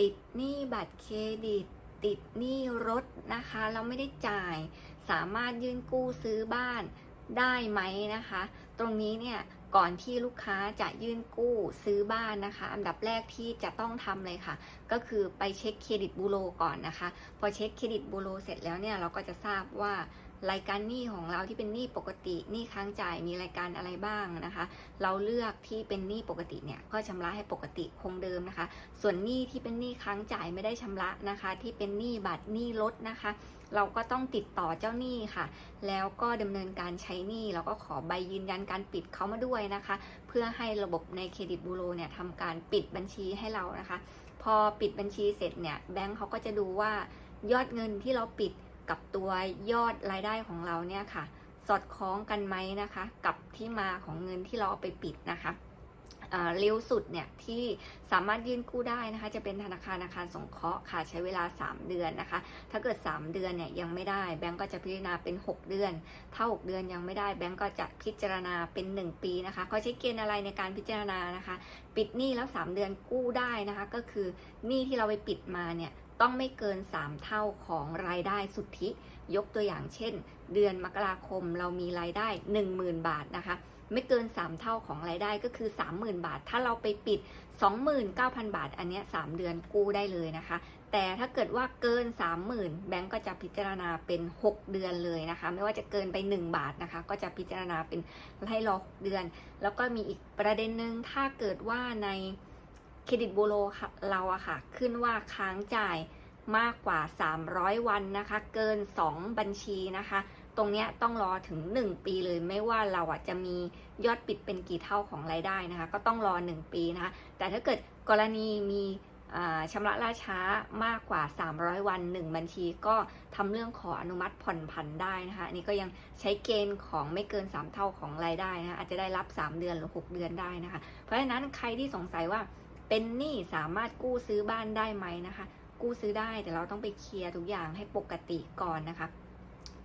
ติดหนี้บัตรเครดิต ติดหนี้รถนะคะเราไม่ได้จ่าย สามารถยื่นกู้ซื้อบ้านได้ไหมนะคะ ตรงนี้เนี่ยก่อนที่ลูกค้าจะยื่นกู้ซื้อบ้านนะคะ อันดับแรกที่จะต้องทำเลยค่ะ ก็คือไปเช็คเครดิตบูโรก่อนนะคะ พอเช็คเครดิตบูโรเสร็จแล้วเนี่ยเราก็จะทราบว่ารายการหนี้ของเราที่เป็นหนี้ปกติหนี้ค้างจ่ายมีรายการอะไรบ้างนะคะ เราเลือกที่เป็นหนี้ปกติเนี่ยก็ชำระให้ปกติคงเดิมนะคะ ส่วนหนี้ที่เป็นหนี้ค้างจ่ายไม่ได้ชำระนะคะ ที่เป็นหนี้บัตรหนี้รถนะคะ เราก็ต้องติดต่อเจ้าหนี้ค่ะ แล้วก็ดำเนินการใช้หนี้เราก็ขอใบยืนยันการปิดเขามาด้วยนะคะ เพื่อให้ระบบในเครดิตบูโรเนี่ยทำการปิดบัญชีให้เรานะคะ พอปิดบัญชีเสร็จเนี่ยแบงค์เขาก็จะดูว่ายอดเงินที่เราปิดกับตัวยอดรายได้ของเราเนี่ยค่ะ สอดคล้องกันไหมนะคะ กับที่มาของเงินที่เราเอาไปปิดนะคะ เร็วสุดเนี่ยที่สามารถยื่นกู้ได้นะคะ จะเป็นธนาคารอาคารสงเคราะห์ค่ะใช้เวลา 3 เดือนนะคะ ถ้าเกิด 3 เดือนเนี่ยยังไม่ได้แบงก์ก็จะพิจารณาเป็น 6 เดือน ถ้า 6 เดือนยังไม่ได้แบงก์ก็จะพิจารณาเป็น 1 ปีนะคะเขาใช้เกณฑ์อะไรในการพิจารณานะคะ ปิดหนี้แล้ว 3 เดือนกู้ได้นะคะ ก็คือหนี้ที่เราไปปิดมาเนี่ย ต้องไม่เกิน 3 เท่าของรายได้สุทธิ ยกตัวอย่างเช่น เดือนมกราคมเรามีรายได้ 10,000 บาทนะคะไม่เกิน 3 เท่าของรายได้ก็คือ 30,000 บาท ถ้าเราไปปิด 29,000 บาท อันเนี้ย3เดือนกู้ได้เลยนะคะ แต่ถ้าเกิดว่าเกิน 30,000 แบงก์ก็จะพิจารณาเป็น 6 เดือนเลยนะคะ ไม่ว่าจะเกินไป 1 บาทนะคะ ก็จะพิจารณาเป็นให้รอ6เดือน แล้วก็มีอีกประเด็นหนึ่งถ้าเกิดว่าใน เครดิตบูโรเราอะค่ะ ขึ้นว่าค้างจ่ายมากกว่า 300 วันนะคะ เกิน 2 บัญชีนะคะ ตรงเนี้ยต้องรอถึง 1 ปีเลย ไม่ว่าเราอะจะมียอดปิดเป็นกี่เท่าของรายได้นะคะ ก็ต้องรอ 1 ปีนะคะ แต่ถ้าเกิดกรณีมีชำระล่าช้ามากกว่า 300 วัน 1 บัญชี ก็ทำเรื่องขออนุมัติผ่อนผันได้นะคะ อันนี้ก็ยังใช้เกณฑ์ของไม่เกิน 3 เท่าของรายได้นะคะ อาจจะได้รับ 3 เดือนหรือ 6 เดือนได้นะคะ เพราะฉะนั้นใครที่สงสัยว่า เป็นหนี้สามารถกู้ซื้อบ้านได้ไหมนะคะ กู้ซื้อได้แต่เราต้องไปเคลียร์ทุกอย่างให้ปกติก่อนนะคะ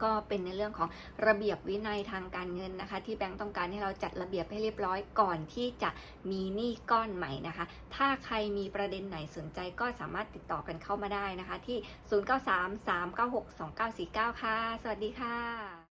ก็เป็นในเรื่องของระเบียบวินัยทางการเงินนะคะ ที่แบงก์ต้องการให้เราจัดระเบียบให้เรียบร้อยก่อนที่จะมีหนี้ก้อนใหม่นะคะ ถ้าใครมีประเด็นไหนสนใจก็สามารถติดต่อกันเข้ามาได้นะคะ ที่ 0933962949 ค่ะ สวัสดีค่ะ